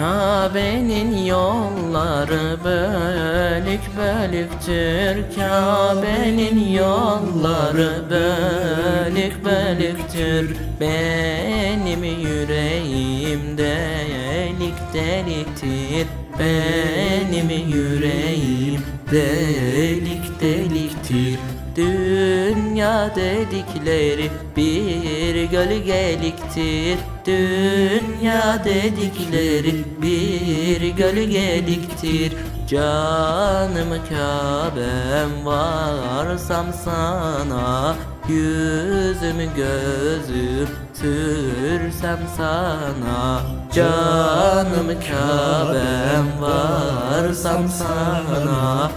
Kabe'nin yolları bölük bölüktür Kabe'nin yolları bölük bölüktür Benim yüreğim delik deliktir Benim yüreğim delik deliktir Dünya dedikleri bir gölgeliktir. Dünya dedikleri bir gölgeliktir. Canım Kabe'm varsam sana Yüzüm gözüm sürsem sana. Canım Kabe'm varsam sana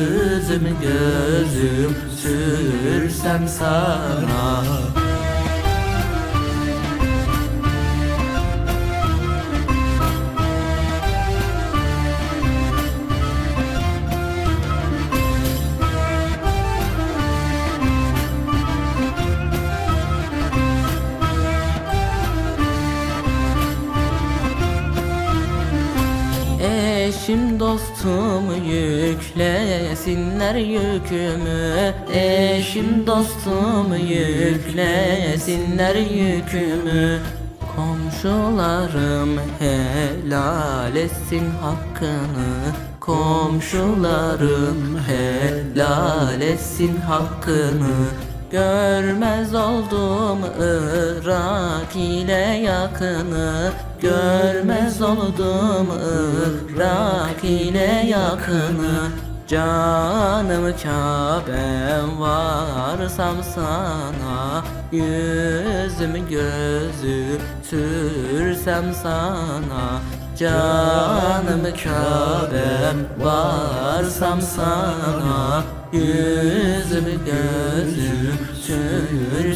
Yüzüm gözüm sürsem sana Eşim dostum yüklesinler yükümü. Eşim dostum yüklesinler yükümü. Komşularım helal etsin hakkını. Komşularım helal etsin hakkını Görmez oldum Irak ile yakını. Görmez oldum Irak ile yakını. Canım Kabe'm varsam sana. Yüzüm gözüm sürsem sana. Canım Kabe'm varsam sana. Yüzüm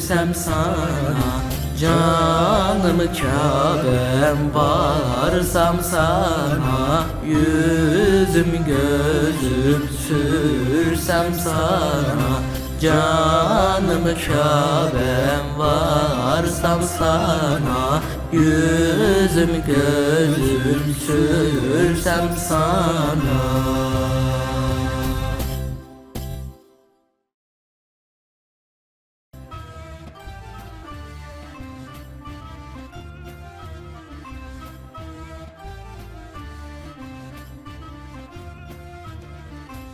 sürsem sana Canım Kabe'm varsam sana Yüzüm gözüm sürsem sana Canım Kabe'm varsam sana Yüzüm gözüm sürsem sana